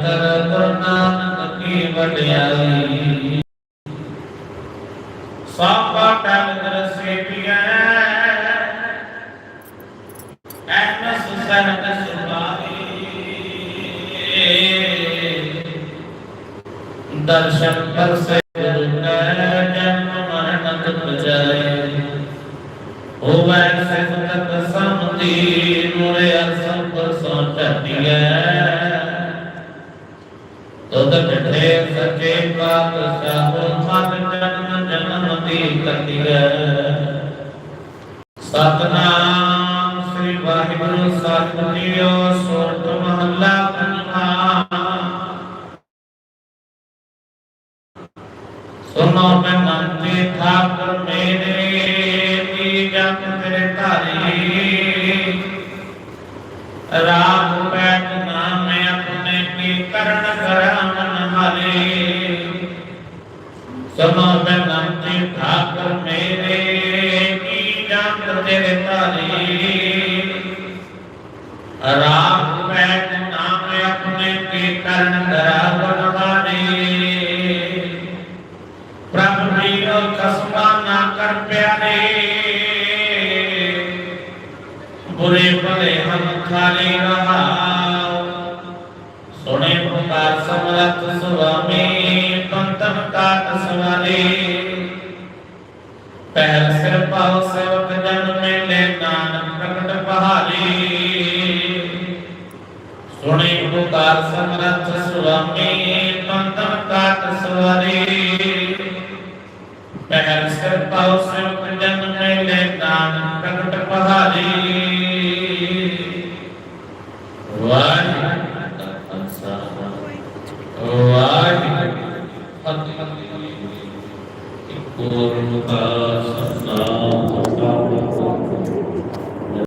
ਕਰ ਗੁਰੂ ਨਾਨਕ ਕੀ ਵਡਿਆਈ ਸਾਪਾ ਟਲ ਦਰਸੇ ਪਿਐ ਐਨਸ ਸਹਿਤ ਸੁਭਾਈ ਦਰਸ਼ਨ ਪਰਸੇ ਗੁਰੂ ਕੈ ਜਨਮ ਮਰਨ ਦੁਖ ਜਾਏ ਹੋਵੈ ਸਿਫਤਕ ਸਮਤੀ ਮੁਰੇ ਅਸੰਭ ਸੋ ਟਟਿਐ ਤੁਧ ਟਠੇ ਸਚੇ ਪਾਤਸ਼ਾਹ ਮਨ ਜਨਮ ਜਨਮ ਦੀ ਕਤਿਐ ਸਤਨਾਮ ਸ੍ਰੀ ਵਾਹਿਗੁਰੂ ਸਾਹਿਬ ਜੀਓ ਸੁਰਤ ਮਹੱਲਾ ਪੰਜਵਾਂ ਸੁਨੋ ਮੈਂ ਮੰਤੇ ਠਾਕੁਰ ਮੇਰੇ, ਕੀ ਜਪ ਤੇਰੇ ਧਾਰੀ। ਰਾਗ ਸੁਨੋ ਮੈਂ ਮੰਤੇ ਠਾਕੁਰ ਮੇਰੇ ਕੀ ਜਪ ਤੇਰੇ ਧਾਰੀ ਰਾਗ ਬੈਠ ਨਾਮ ਆਪਣੇ ਕੀ ਕਰਨ ਕਰਾਮਨ ਹਰੇ ਪ੍ਰਭ ਵੀਰੋ ਕਸਮਾ ਨਾ ਕਰ ਪਿਆਰੇ ਬੁਰੇ ਭਲੇ ਹਮ ਖਾਲੀ ਰਹਾਉ ਸੁਣੇ ਪੁਕਾਰ ਸਮਰਥ ਸੁਆਮੀ ਪੰਤਨ ਕਾਟ ਸਵਾਰੇ ਪਹਿਲ ਸਿਰ ਪਾਉ ਸੇਵਕ ਜਨ ਮੇਲੇ ਨਾਨਕ ਪ੍ਰਗਟ ਪਹਾਰੀ ਸੁਣੇ ਪੁਕਾਰ ਸਮਰਥ ਸੁਆਮੀ ਪੰਤਨ ਕਾਟ ਸਵਾਰੇ। ਪਹਿਲ ਸਿਰ ਪਾਉ ਸਿਵਕ ਜਨ ਮੇਲੇ ਨਾਨਕ ਪ੍ਰਗਟ ਪਹਾਰੀ ਵਾਹਿਗੁਰੂ ਜੀ पूर्णता